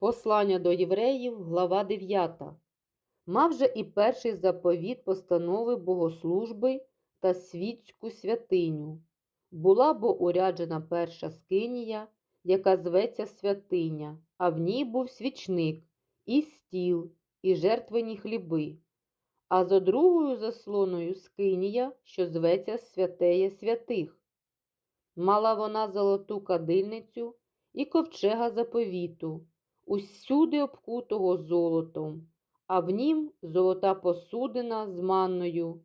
Послання до євреїв, глава 9. Мав же і перший заповіт постанови богослужби та світську святиню. Була бо уряджена перша скинія, яка зветься святиня, а в ній був свічник, і стіл, і жертвені хліби. А за другою заслоною скинія, що зветься святеє святих. Мала вона золоту кадильницю і ковчега заповіту, усюди обкутого золотом, а в нім золота посудина з манною,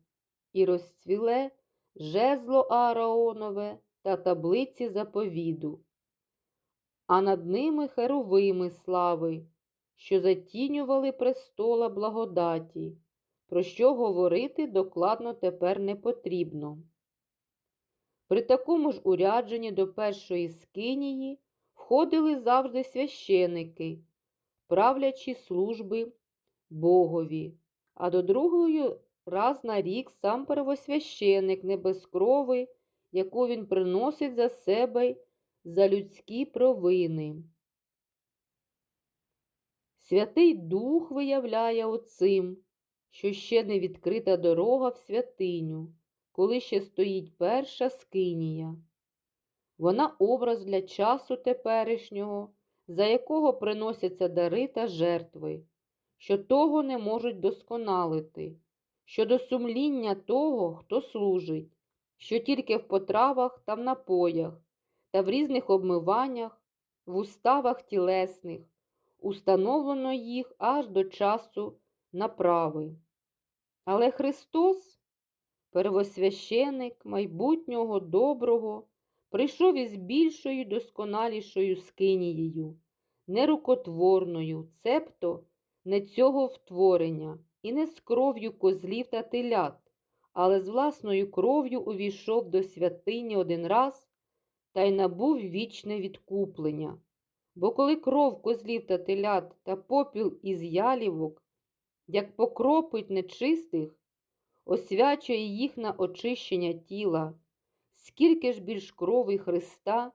і розцвіле жезло Ааронове та таблиці заповіду, а над ними херовими слави, що затінювали престола благодаті, про що говорити докладно тепер не потрібно. При такому ж урядженні до першої скинії входили завжди священики, правлячі служби Богові, а до другої раз на рік сам первосвященик небескрови, яку він приносить за себе за людські провини. Святий Дух виявляє оцим, що ще не відкрита дорога в святиню, коли ще стоїть перша скинія. Вона образ для часу теперішнього, за якого приносяться дари та жертви, що того не можуть досконалити, щодо сумління того, хто служить, що тільки в потравах та в напоях, та в різних обмиваннях, в уставах тілесних, установлено їх аж до часу направи. Але Христос, первосвященик майбутнього доброго, прийшов із більшою досконалішою скинією, нерукотворною, цебто не цього втворення, і не з кров'ю козлів та телят, але з власною кров'ю увійшов до святині один раз та й набув вічне відкуплення. Бо коли кров козлів та телят та попіл із ялівок, як покропить нечистих, освячує їх на очищення тіла, скільки ж більш крови Христа,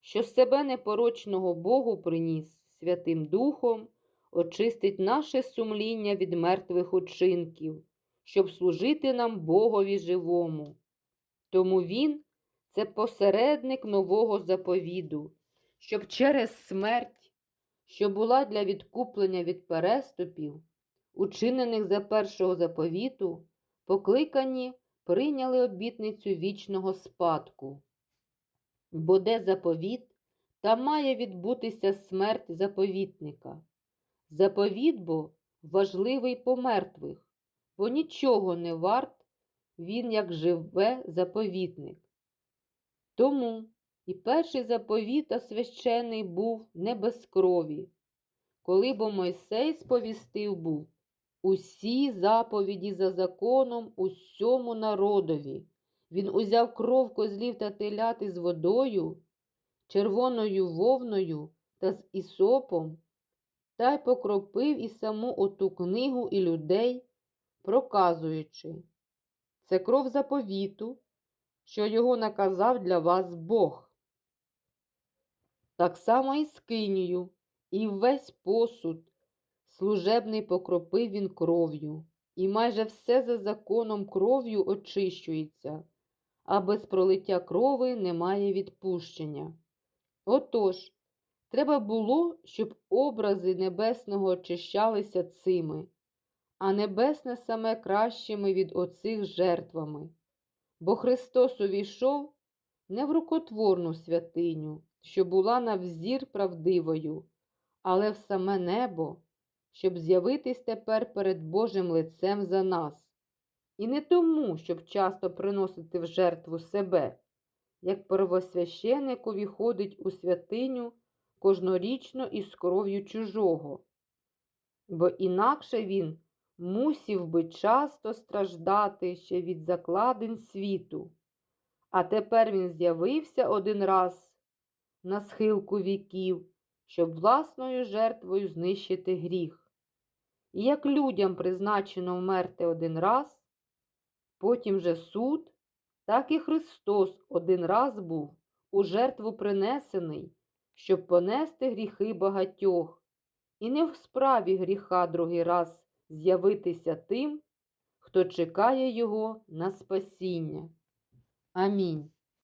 що себе непорочного Богу приніс Святим Духом, очистить наше сумління від мертвих учинків, щоб служити нам Богові живому. Тому Він це посередник нового заповіду, щоб через смерть, що була для відкуплення від переступів, учинених за першого заповіту, покликані прийняли обітницю вічного спадку. Бо де заповіт, там має відбутися смерть заповітника. Заповіт бо важливий по мертвих, бо нічого не варт він, як живе заповітник. Тому і перший заповіт та священий був не без крові, коли бо Мойсей сповістив був усі заповіді за законом усьому народові. Він узяв кров козлів та телят із водою, червоною вовною та з ісопом, та й покропив і саму оту книгу і людей, проказуючи це кров заповіту, що його наказав для вас Бог. Так само і скинію, і весь посуд, служебний покропив він кров'ю, і майже все за законом кров'ю очищується, а без пролиття крови немає відпущення. Отож, треба було, щоб образи небесного очищалися цими, а небесне саме кращими від оцих жертвами. Бо Христос увійшов не в рукотворну святиню, що була на взір правдивою, але в саме небо, щоб з'явитись тепер перед Божим лицем за нас. І не тому, щоб часто приносити в жертву себе, як первосвященик увіходить у святиню кожнорічно із кров'ю чужого, бо інакше він мусів би часто страждати ще від закладин світу. А тепер він з'явився один раз на схилку віків, щоб власною жертвою знищити гріх. І як людям призначено вмерти один раз, потім же суд, так і Христос один раз був у жертву принесений, щоб понести гріхи багатьох, і не в справі гріха другий раз з'явитися тим, хто чекає його на спасіння. Амінь.